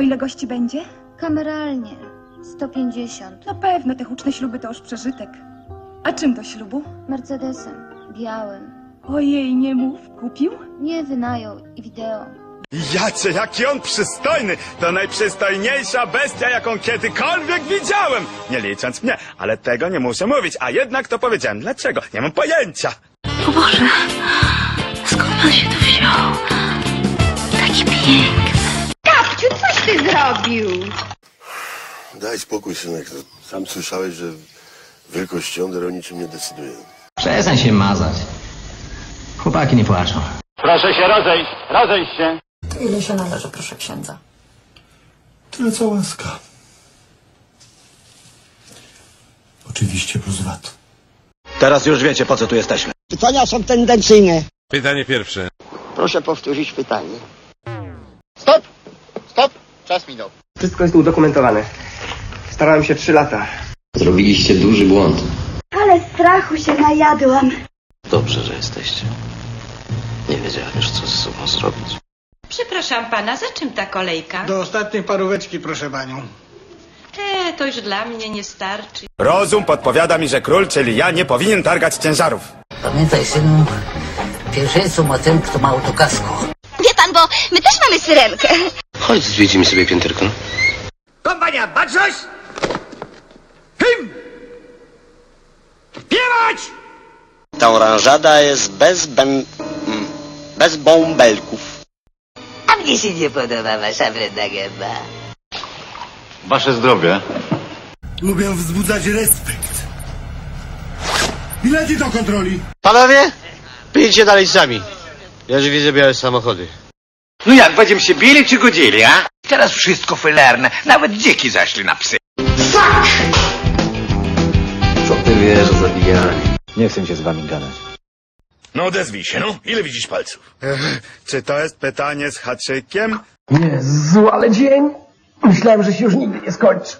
Ile gości będzie? Kameralnie. 150. Na pewno te huczne śluby to już przeżytek. A czym do ślubu? Mercedesem. Białym. Ojej, nie mów. Kupił? Nie wynajął i wideo. Jacie, jaki on przystojny! To najprzystojniejsza bestia, jaką kiedykolwiek widziałem! Nie licząc mnie, ale tego nie muszę mówić, a jednak to powiedziałem. Dlaczego? Nie mam pojęcia! O Boże, skąd pan się tu wziął? Taki piękny. Daj spokój, synek. Sam słyszałeś, że wielkość jąder o niczym nie decyduje. Przestań się mazać. Chłopaki nie płaczą. Proszę się rozejść, rozejść się. Ile się należy, proszę księdza? Tyle co łaska. Oczywiście plus VAT. Teraz już wiecie, po co tu jesteśmy. Pytania są tendencyjne. Pytanie pierwsze. Proszę powtórzyć pytanie. Czas minął. Wszystko jest udokumentowane. Starałem się trzy lata. Zrobiliście duży błąd. Ale strachu się najadłam. Dobrze, że jesteście. Nie wiedziałem już, co ze sobą zrobić. Przepraszam pana, za czym ta kolejka? Do ostatniej paróweczki, proszę panią. E, to już dla mnie nie starczy. Rozum podpowiada mi, że król, czyli ja, nie powinien targać ciężarów. Pamiętaj, synu, pierwszeństwo ma ten, kto ma autokasko. Wie pan, bo my też mamy syrenkę. Chodź, zwiedzimy sobie pięterko. Kompania, baczność! Hym! Śpiewać! Ta oranżada jest bez ben... mm, bez bąbelków. A mnie się nie podoba wasza wredna gęba. Wasze zdrowie. Lubię wzbudzać respekt. Bilety do kontroli. Panowie, pijcie dalej sami. Ja już widzę białe samochody. No jak, będziemy się bili czy godzili, a? Teraz wszystko fylerne. Nawet dzieci zaszli na psy. Co ty wiesz o zabijaniu? Nie chcę się z wami gadać. No odezwij się, no. Ile widzisz palców? czy to jest pytanie z haczykiem? Jezu, ale dzień! Myślałem, że się już nigdy nie skończy.